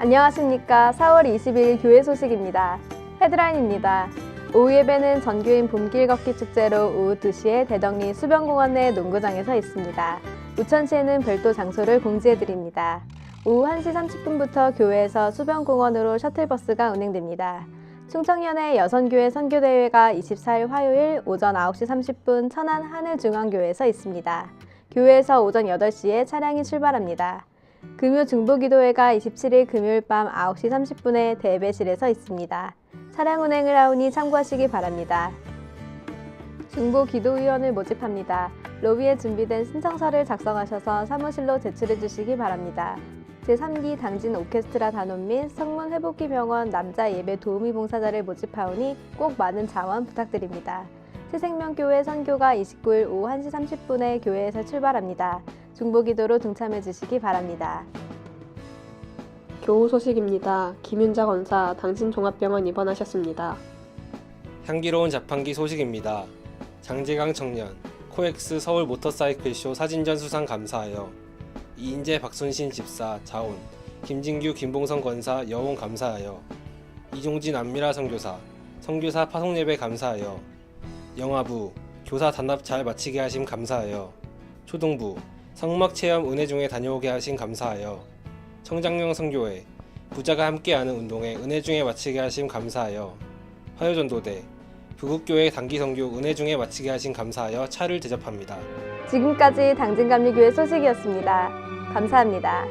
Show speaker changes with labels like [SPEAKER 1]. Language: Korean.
[SPEAKER 1] 안녕하십니까. 4월 20일 교회 소식입니다. 헤드라인입니다. 오후 예배는 전교인 봄길 걷기 축제로 오후 2시에 대덕리 수변공원 내 농구장에서 있습니다. 우천시에는 별도 장소를 공지해드립니다. 오후 1시 30분부터 교회에서 수변공원으로 셔틀버스가 운행됩니다. 충청연의 여선교회 선교대회가 24일 화요일 오전 9시 30분 천안 하늘중앙교회에서 있습니다. 교회에서 오전 8시에 차량이 출발합니다. 금요 중보기도회가 27일 금요일 밤 9시 30분에 대배실에서 있습니다. 차량 운행을 하오니 참고하시기 바랍니다. 중보기도위원을 모집합니다. 로비에 준비된 신청서를 작성하셔서 사무실로 제출해 주시기 바랍니다. 제3기 당진 오케스트라 단원 및 성문 회복기 병원 남자 예배 도우미 봉사자를 모집하오니 꼭 많은 자원 부탁드립니다. 새생명교회 선교가 29일 오후 1시 30분에 교회에서 출발합니다. 중보기도로 동참해 주시기 바랍니다.
[SPEAKER 2] 교우 소식입니다. 김윤자 권사 당진 종합병원 입원하셨습니다.
[SPEAKER 3] 향기로운 자판기 소식입니다. 장재강 청년, 코엑스 서울 모터사이클쇼 사진전 수상 감사하여 이인재 박순신 집사 자온, 김진규 김봉선 권사 여온 감사하여 이종진 안미라 선교사, 선교사 파송 예배 감사하여 영화부 교사 단합 잘 마치게 하심 감사하여 초등부 성막 체험 은혜 중에 다녀오게 하심 감사하여 청장령 선교회 부자가 함께하는 운동회 은혜 중에 마치게 하심 감사하여 화요전도대 부국교회 단기성교 은혜 중에 마치게 하신 감사하여 차를 대접합니다.
[SPEAKER 1] 지금까지 당진감리교회 소식이었습니다. 감사합니다.